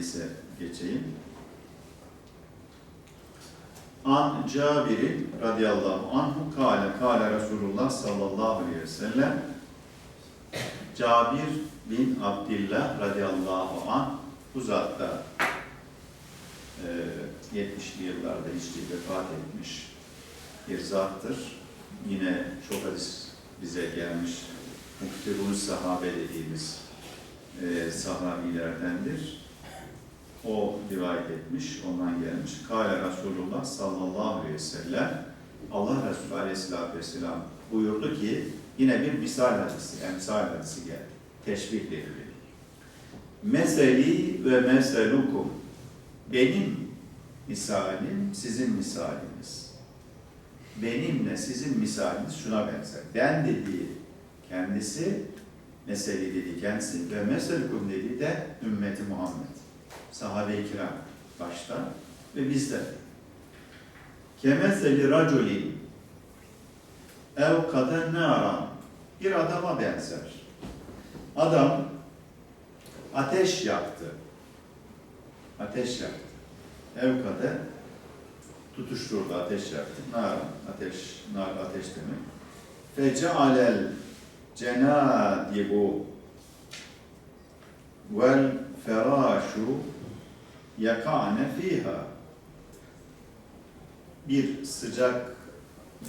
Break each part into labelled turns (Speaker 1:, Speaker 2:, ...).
Speaker 1: ise geçeyim. An Cabir'in radıyallahu anhu kâle kâle Resulullah sallallahu aleyhi ve sellem Cabir bin Abdillah radıyallahu anh bu zat da e, 70'li yıllarda hiçbir vefat etmiş bir zattır. Yine çok hadis bize gelmiş. Muktirun sahabe dediğimiz e, sahabilerdendir. O rivayet etmiş, ondan gelmiş. Kale Resulullah sallallahu aleyhi ve sellem Allah Resulü aleyhissalatü vesselam buyurdu ki yine bir misal hadisi, emsal hadisi geldi. Teşbih veriliyor. Meseli ve meselukum benim misalim sizin misaliniz. Benimle sizin misaliniz şuna benzer. Ben dediği kendisi, meseli dediği kendisi ve meselukum dediği de ümmeti Muhammed. Sahabe-i kiram başta ve bizde. Kemeseli raculin ev kaden ne aram? Bir adama benzer. Adam ateş yaktı. Ateş yaktı. Ev kaden tutuşturdu, ateş yaktı. Nar, ateş, nar ateş demek. Fecealel cenadibu vel ferâşu yakâne fîhâ bir sıcak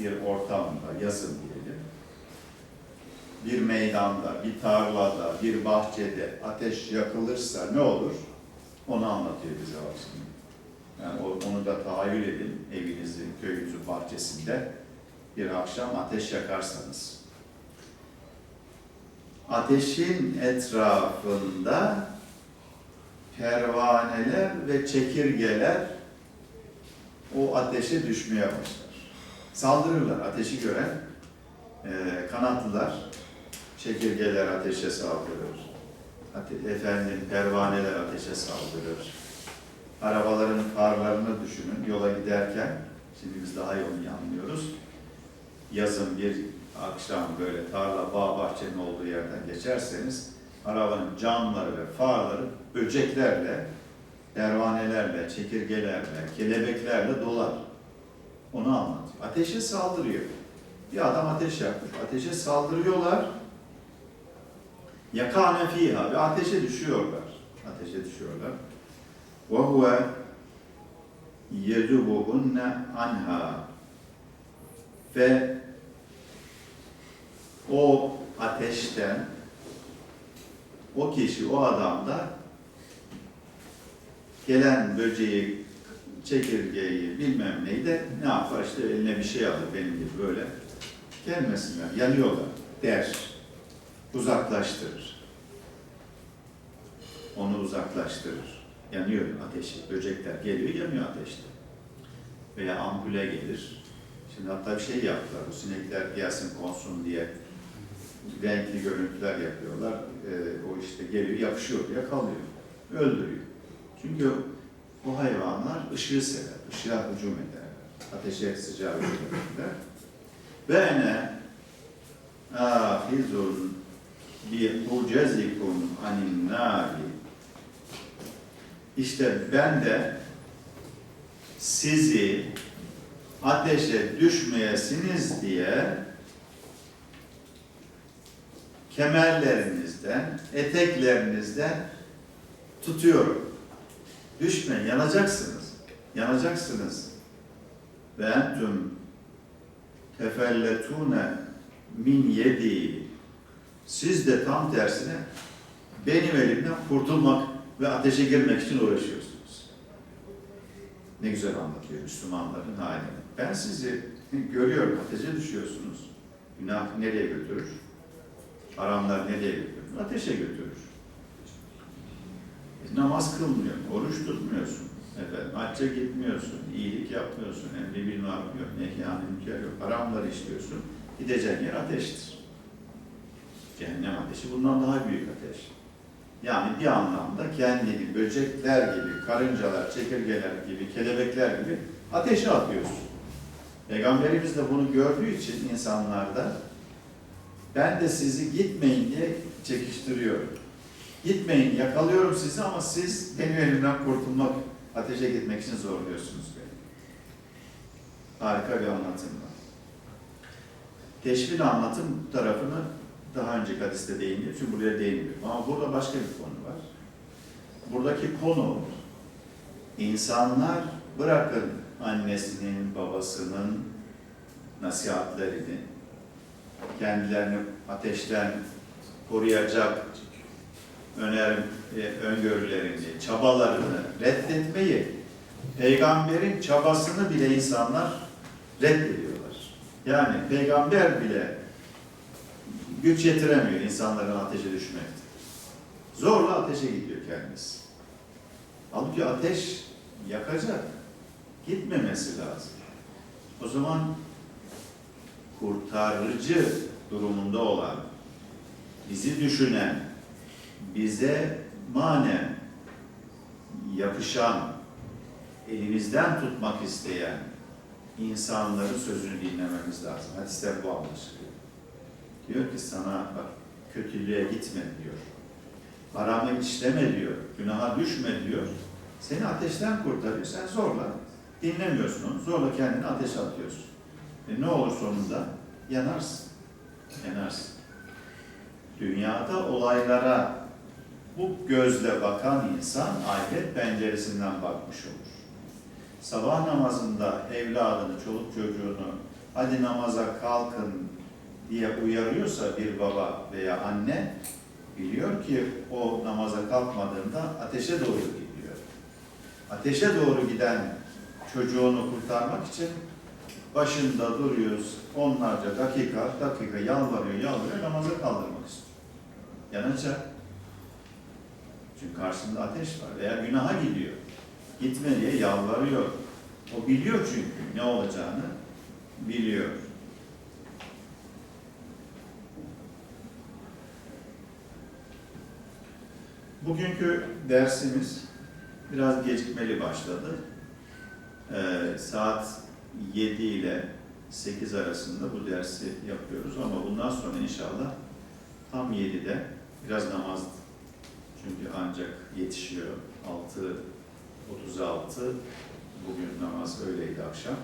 Speaker 1: bir ortamda, yazın diyelim, bir meydanda, bir tarlada, bir bahçede ateş yakılırsa ne olur? Onu anlatıyor bize aslında. Yani onu da tahayyül edin, evinizin, köyünüzün bahçesinde bir akşam ateş yakarsanız. Ateşin etrafında pervaneler ve çekirgeler o ateşe düşmeye başlar. Saldırırlar ateşi gören e, kanatlılar, çekirgeler ateşe saldırır. Ate- efendim pervaneler ateşe saldırır. Arabaların farlarını düşünün yola giderken, şimdi biz daha iyi onu anlıyoruz. Yazın bir akşam böyle tarla, bağ, bahçenin olduğu yerden geçerseniz arabanın camları ve farları böceklerle, pervanelerle, çekirgelerle, kelebeklerle dolar. Onu anlatıyor. Ateşe saldırıyor. Bir adam ateş yakmış. Ateşe saldırıyorlar. Yakâne fîhâ ve ateşe düşüyorlar. Ateşe düşüyorlar. Ve huve yezubuhunne anha ve o ateşten o kişi, o adam da gelen böceği, çekirgeyi, bilmem neyi de ne yapar işte eline bir şey alır benim gibi böyle gelmesinler, yanıyorlar der, uzaklaştırır. Onu uzaklaştırır. Yanıyor ateşi, böcekler geliyor, yanıyor ateşte. Veya ampule gelir. Şimdi hatta bir şey yaptılar, bu sinekler gelsin konsun diye renkli görüntüler yapıyorlar. Ee, o işte geliyor, yapışıyor diye kalıyor. Öldürüyor. Çünkü o hayvanlar ışığı sever, ışığa hücum eder. Ateşe sıcağı hücum ederler. Ve ene ahizun bi hucezikum anin nari İşte ben de sizi ateşe düşmeyesiniz diye kemerlerinizden, eteklerinizden tutuyorum. Düşmeyin, yanacaksınız. Yanacaksınız. Ve entüm tefelletune min yedi. Siz de tam tersine benim elimden kurtulmak ve ateşe girmek için uğraşıyorsunuz. Ne güzel anlatıyor Müslümanların halini. Ben sizi görüyorum, ateşe düşüyorsunuz. Günah nereye götürür? Haramlar nereye götürür? Ateşe götürür. Namaz kılmıyorsun, oruç tutmuyorsun. Efendim, hacca gitmiyorsun, iyilik yapmıyorsun, emri bil maruf yok, nehyan münker yok, haramları işliyorsun. Gideceğin yer ateştir. Cehennem ateşi bundan daha büyük ateş. Yani bir anlamda kendini böcekler gibi, karıncalar, çekirgeler gibi, kelebekler gibi ateşe atıyorsun. Peygamberimiz de bunu gördüğü için insanlarda ben de sizi gitmeyin diye çekiştiriyorum. Gitmeyin, yakalıyorum sizi ama siz benim elimden kurtulmak, ateşe gitmek için zorluyorsunuz beni. Harika bir anlatım var. Teşvil anlatım tarafını daha önceki hadiste değindim, çünkü buraya değinmiyorum. Ama burada başka bir konu var. Buradaki konu, insanlar bırakın annesinin, babasının nasihatlerini, kendilerini ateşten koruyacak önerim, e, öngörülerini, çabalarını reddetmeyi, peygamberin çabasını bile insanlar reddediyorlar. Yani peygamber bile güç yetiremiyor insanların ateşe düşmekte. Zorla ateşe gidiyor kendisi. Halbuki ateş yakacak. Gitmemesi lazım. O zaman kurtarıcı durumunda olan, bizi düşünen, bize manen yapışan, elimizden tutmak isteyen insanların sözünü dinlememiz lazım. Hadiste bu anlaşılıyor. Diyor ki sana bak kötülüğe gitme diyor. Haramı işleme diyor. Günaha düşme diyor. Seni ateşten kurtarıyor. Sen zorla dinlemiyorsun onu. Zorla kendini ateşe atıyorsun. E ne olur sonunda? Yanarsın. Yanarsın. Dünyada olaylara bu gözle bakan insan ahiret penceresinden bakmış olur. Sabah namazında evladını, çoluk çocuğunu hadi namaza kalkın diye uyarıyorsa bir baba veya anne biliyor ki o namaza kalkmadığında ateşe doğru gidiyor. Ateşe doğru giden çocuğunu kurtarmak için başında duruyoruz onlarca dakika dakika yalvarıyor yalvarıyor namaza kaldırmak istiyor. Yanacak. Çünkü karşısında ateş var veya günaha gidiyor. Gitme diye yalvarıyor. O biliyor çünkü ne olacağını biliyor. Bugünkü dersimiz biraz gecikmeli başladı. Ee, saat 7 ile 8 arasında bu dersi yapıyoruz ama bundan sonra inşallah tam 7'de biraz namaz çünkü ancak yetişiyor. 6.36 bugün namaz öyleydi akşam.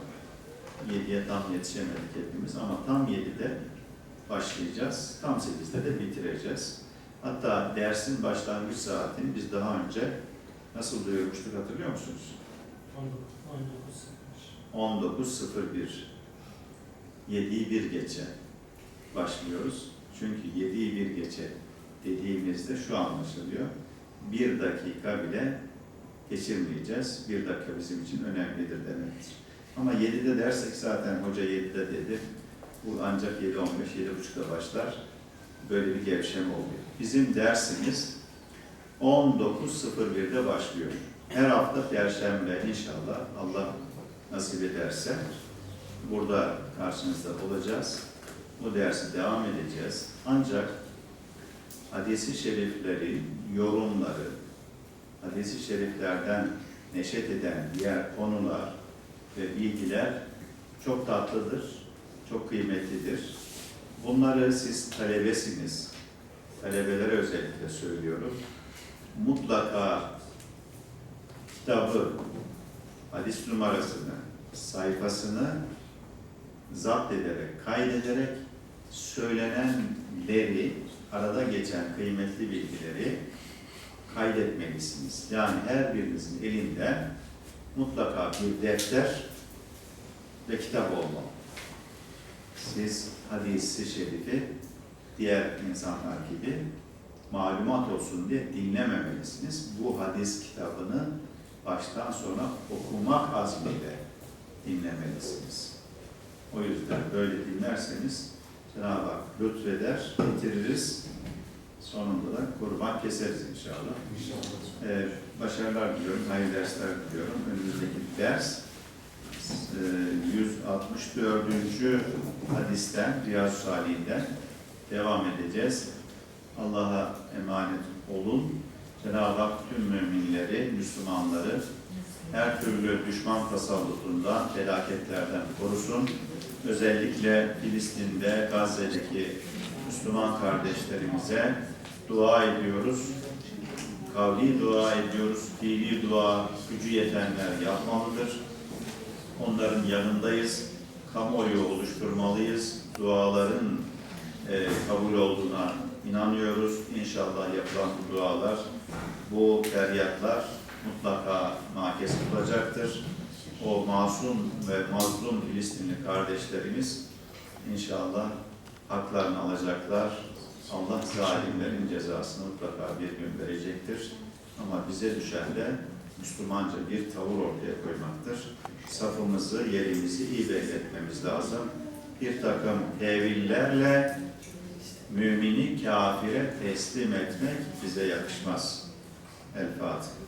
Speaker 1: 7'ye tam yetişemedik hepimiz ama tam 7'de başlayacağız. Tam 8'de de bitireceğiz. Hatta dersin başlangıç saatini biz daha önce nasıl duyurmuştuk hatırlıyor musunuz? 19.01 7'yi bir geçe başlıyoruz. Çünkü 7'yi bir geçe dediğimizde şu anlaşılıyor. Bir dakika bile geçirmeyeceğiz. Bir dakika bizim için önemlidir demektir. Ama 7'de dersek zaten hoca 7'de dedi. Bu ancak 7.15, 7.30'da başlar. Böyle bir gevşeme oluyor. Bizim dersimiz 19.01'de başlıyor. Her hafta Perşembe inşallah Allah nasip ederse burada karşınızda olacağız. Bu dersi devam edeceğiz. Ancak hadisi şeriflerin yorumları, hadisi şeriflerden neşet eden diğer konular ve bilgiler çok tatlıdır, çok kıymetlidir. Bunları siz talebesiniz, talebelere özellikle söylüyorum. Mutlaka kitabı, hadis numarasını, sayfasını zapt ederek, kaydederek söylenenleri, arada geçen kıymetli bilgileri kaydetmelisiniz. Yani her birinizin elinde mutlaka bir defter ve kitap olmalı. Siz hadisi şerifi diğer insanlar gibi malumat olsun diye dinlememelisiniz. Bu hadis kitabını baştan sona okumak azmiyle dinlemelisiniz. O yüzden böyle dinlerseniz Cenab-ı Hak lütfeder, bitiririz. Sonunda da kurban keseriz inşallah. Ee, başarılar diliyorum, hayırlı dersler diliyorum. Önümüzdeki ders e, 164. hadisten, Riyazu Salih'inden devam edeceğiz. Allah'a emanet olun. Cenab-ı Hak tüm müminleri, Müslümanları her türlü düşman tasallutundan, felaketlerden korusun. Özellikle Filistin'de, Gazze'deki Müslüman kardeşlerimize dua ediyoruz. kavli dua ediyoruz. Fiili dua gücü yetenler yapmalıdır. Onların yanındayız. Kamuoyu oluşturmalıyız. Duaların e, kabul olduğuna inanıyoruz. İnşallah yapılan bu dualar, bu feryatlar mutlaka makes bulacaktır. O masum ve mazlum Filistinli kardeşlerimiz inşallah haklarını alacaklar. Allah zalimlerin cezasını mutlaka bir gün verecektir. Ama bize düşen de Müslümanca bir tavır ortaya koymaktır. Safımızı, yerimizi iyi belirtmemiz lazım. Bir takım tevillerle mümini kafire teslim etmek bize yakışmaz. El Fatiha.